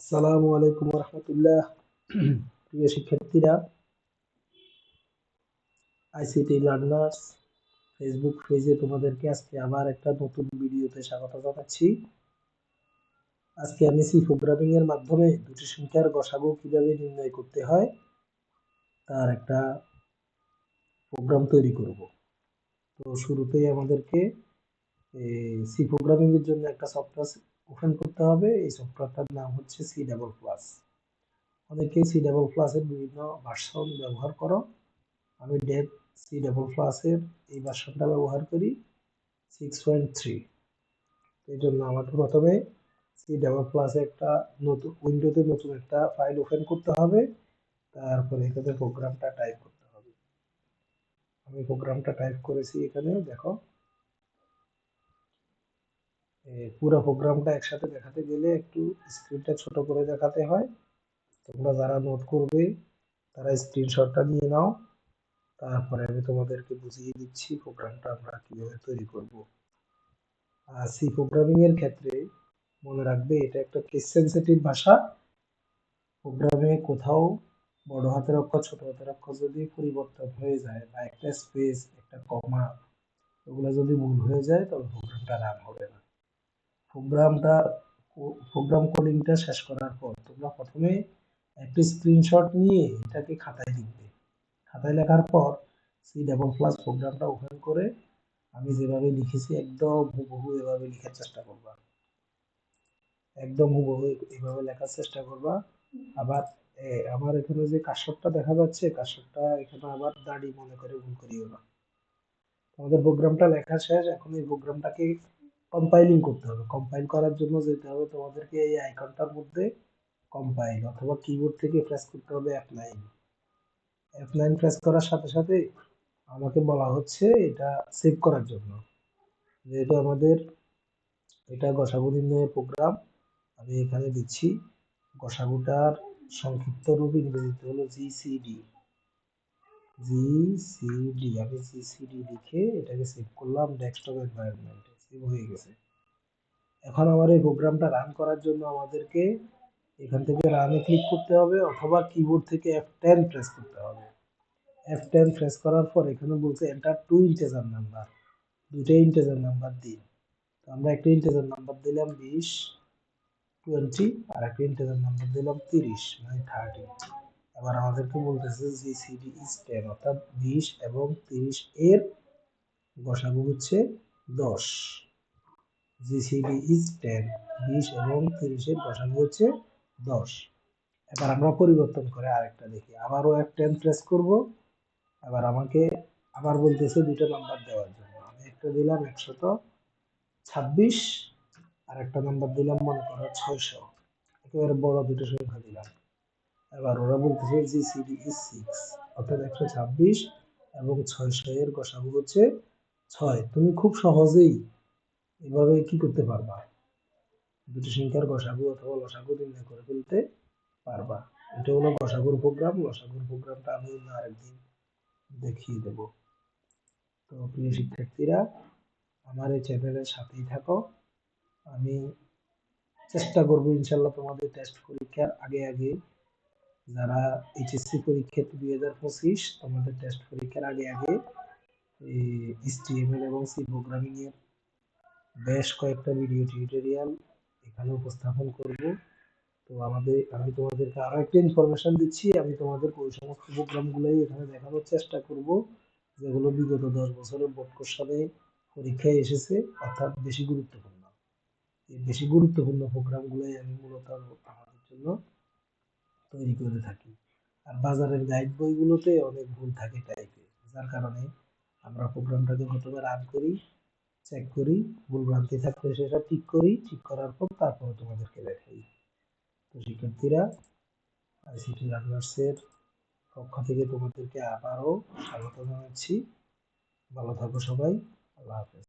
আসসালামু আলাইকুম রহমতুল্লাহ প্রিয় শিক্ষার্থীরা আইসিটি লার্নার্স ফেসবুক পেজে তোমাদেরকে আজকে আবার একটা নতুন ভিডিওতে স্বাগত জানাচ্ছি। আজকে আমি সি প্রোগ্রামিং এর মাধ্যমে দুটি সংখ্যার গসাগু কীভাবে নির্ণয় করতে হয়, তার একটা প্রোগ্রাম তৈরি করব। তো শুরুতেই আমাদেরকে সি প্রোগ্রামিং এর জন্য একটা সফটওয়্যার ওপেন করতে হবে। এই সফটওয়্যারটার নাম হচ্ছে সি ডাবল প্লাস অনেকেই সি ডাবল প্লাসের বিভিন্ন ভার্সন ব্যবহার করো। আমি ডেট সি ডাবল প্লাসের এই ভার্সনটা ব্যবহার করি সিক্স পয়েন্ট থ্রি এই জন্য আমাকে প্রথমে সি ডাবল প্লাসে একটা নতুন উইন্ডোতে নতুন একটা ফাইল ওপেন করতে হবে। তারপরে এখানে প্রোগ্রামটা টাইপ করতে হবে। আমি প্রোগ্রামটা টাইপ করেছি এখানে, দেখো। পুরো প্রোগ্রামটা একসাথে দেখাতে গেলে একটু স্ক্রিনটা ছোট করে দেখাতে হয়। তোমরা যারা নোট করবে, তারা স্ক্রিনশটটা নিয়ে নাও। তারপরে আমি তোমাদেরকে বুঝিয়ে দিচ্ছি প্রোগ্রামটা আমরা কীভাবে তৈরি করব। আর সি প্রোগ্রামিংয়ের ক্ষেত্রে মনে রাখবে, এটা একটা কেস সেন্সিটিভ ভাষা। প্রোগ্রামে কোথাও বড় হাতের অক্ষর, ছোট হাতের অক্ষর যদি পরিবর্তন হয়ে যায় বা একটা স্পেস একটা কমা ওগুলো যদি ভুল হয়ে যায় তবে প্রোগ্রামটা রান হবে না। প্রোগ্রামটা প্রোগ্রাম কোডিংটা শেষ করার পর তোমরা প্রথমে একটি স্ক্রিনশট নিয়ে এটাকে খাতায় লিখবে। খাতায় লেখার পর সি ডাবল প্লাস প্রোগ্রামটা ওপেন করে আমি যেভাবে লিখেছি একদম হুবহু এভাবে লেখার চেষ্টা করবা। একদম হুবহু এভাবে লেখার চেষ্টা করবা। আবার আমার এখানে যে কাশরটা দেখা যাচ্ছে কাশরটা এখানে আবার দাড়ি মনে করে ভুল করিও না। আমাদের প্রোগ্রামটা লেখা শেষ, এখন এই প্রোগ্রামটাকে কম্পাইলিং করতে হবে। কম্পাইল করার জন্য যেতে হবে তোমাদেরকে এই আইকনটার মধ্যে কম্পাইল অথবা কিবোর্ড থেকে প্রেস করতে হবে F nine F nine press করার সাথে সাথে আমাকে বলা হচ্ছে এটা সেভ করার জন্য। যেহেতু আমাদের এটা গসাগু নির্ণয়ের প্রোগ্রাম আমি এখানে দিচ্ছি গসাগুটার সংক্ষিপ্ত রূপ ইংরেজিতে হলো জিসিডি জিসিডি আমি জিসিডি লিখে এটাকে সেভ করলাম ডেস্কটপ এনভায়রনমেন্টে সেভ হয়ে গেছে। এখন আমার এই প্রোগ্রামটা রান করার জন্য আমাদেরকে এখান থেকে রানে ক্লিক করতে হবে অথবা কিবোর্ড থেকে এফ টেন প্রেস করতে হবে। এফ টেন প্রেস করার পর এখানে বলছে এন্টার টু ইন্টেজার নাম্বার দুইটাই ইন্টেজার নাম্বার দিন। তো আমরা একটা ইন্টেজার নাম্বার দিলাম বিশ টোয়েন্টি আর একটা ইন্টেজার নাম্বার দিলাম তিরিশ মানে থার্টি এবার আমাদেরকে বলতেছে জিসিডি ইজ টেন অর্থাৎ বিশ এবং তিরিশ এর গসাগু হচ্ছে দশ। জিসিডি ইজ টেন বিশ এবং তিরিশের গসাগু হচ্ছে দশ। এবার আমরা পরিবর্তন করে আরেকটা দেখি। আবারও এক টেন প্রেস করব। এবার আমাকে আবার বলতেছে দুটো নাম্বার দেওয়ার জন্য। আমি একটা দিলাম একশত ছাব্বিশ আর একটা নাম্বার দিলাম মনে করো ছয়শো। একেবারে বড় দুটো সংখ্যা দিলাম। এবার ওরা বলতেছে জিসিডি ইজ সিক্স অর্থাৎ একশো ছাব্বিশ এবং ছয়শো এর গসাগু হচ্ছে ছয়, তুমি খুব সহজেই এভাবে কি করতে পারবা? দুটি সংখ্যার গসাগু অথবা লসাগু নির্ণয় করে ফেলতে পারবা। এটা হলো গসাগুর প্রোগ্রাম, লসাগুর প্রোগ্রামটা আমি অন্য আরেকদিন দেখিয়ে দেব। তো প্রিয় শিক্ষার্থীরা, আমার এই চ্যানেলের সাথেই থাকো। আমি চেষ্টা করব ইনশাল্লাহ তোমাদের টেস্ট পরীক্ষার আগে আগে যারা এইচএসসি পরীক্ষা দুই হাজার পঁচিশ, তোমাদের টেস্ট পরীক্ষার আগে আগে এইচটিএমএল এবং সি প্রোগ্রামিং এর বেশ কয়েকটা ভিডিও টিউটোরিয়াল এখানে উপস্থাপন করব। তো আমাদের, আমি তোমাদেরকে আরও একটা ইনফরমেশন দিচ্ছি, আমি তোমাদের ওই সমস্ত প্রোগ্রামগুলোই এখানে দেখানোর চেষ্টা করব, যেগুলো বিগত দশ বছরের বোর্ড সালে পরীক্ষায় এসেছে, অর্থাৎ বেশি গুরুত্বপূর্ণ। এই বেশি গুরুত্বপূর্ণ প্রোগ্রামগুলোই আমি মূলত আমাদের জন্য তৈরি করে থাকি। আর বাজারের গাইড বইগুলোতে অনেক ভুল থাকে টাইপে যার কারণে আমরা প্রোগ্রামটাকে প্রথমে রান করি চেক করি ভুলভ্রান্তি থাকলে সেটা ঠিক করি, ঠিক করার পর তারপরে তোমাদেরকে দেখাই। তো শিক্ষার্থীরা আইসিটি লার্নার্সের পক্ষ থেকে তোমাদেরকে আবারও স্বাগত জানাচ্ছি। ভালো থাকো সবাই, আল্লাহ হাফেজ।